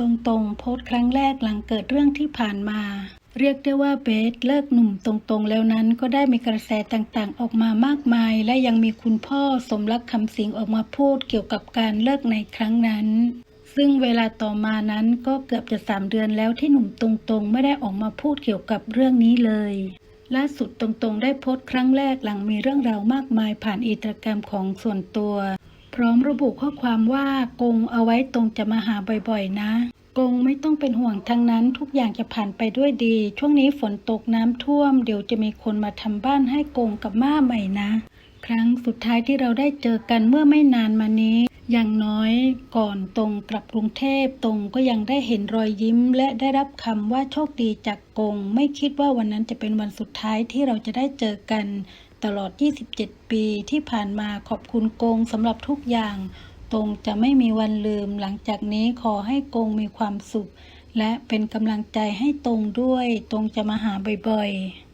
ตรงๆ โพสต์ครั้งแรกหลังเกิดเรื่องที่ผ่านมา เรียกได้ว่าเบสเลิกหนุ่มตรงๆ แล้วนั้นก็ได้มีกระแสต่างๆ ออกมามากมาย และยังมีคุณพ่อสมรักคำสิงออกมาพูดเกี่ยวกับการเลิกในครั้งนั้น ซึ่งเวลาต่อมานั้นก็เกือบจะสามเดือนแล้วที่หนุ่มตรงๆ ไม่ได้ออกมาพูดเกี่ยวกับเรื่องนี้เลยล่าสุดตรงๆ ได้โพสต์ครั้งแรกหลังมีเรื่องราวมากมายผ่านอินสตาแกรมของส่วนตัว พร้อมระบุข้อความว่ากงเอาไว้ตรงจะมาหาบ่อยๆ นะ กงไม่ต้องเป็นห่วงทั้งนั้นทุกอย่างจะผ่านไปด้วยดี ช่วงนี้ฝนตกน้ำท่วม เดี๋ยวจะมีคนมาทำบ้านให้กงกับม่าใหม่นะ ครั้งสุดท้ายที่เราได้เจอกันเมื่อไม่นานมานี้ อย่างน้อยก่อนตรงกลับกรุงเทพตรงก็ยังได้เห็นรอยยิ้ม และได้รับคำว่าโชคดีจากกง ไม่คิดว่าวันนั้นจะเป็นวันสุดท้ายที่เราจะได้เจอกัน ตลอด 27 ปีที่ผ่านมาขอบคุณกงสำหรับทุกอย่าง ตรงจะไม่มีวันลืม หลังจากนี้ขอให้กงมีความสุข และเป็นกำลังใจให้ตรงด้วย ตรงจะมาหาบ่อยๆ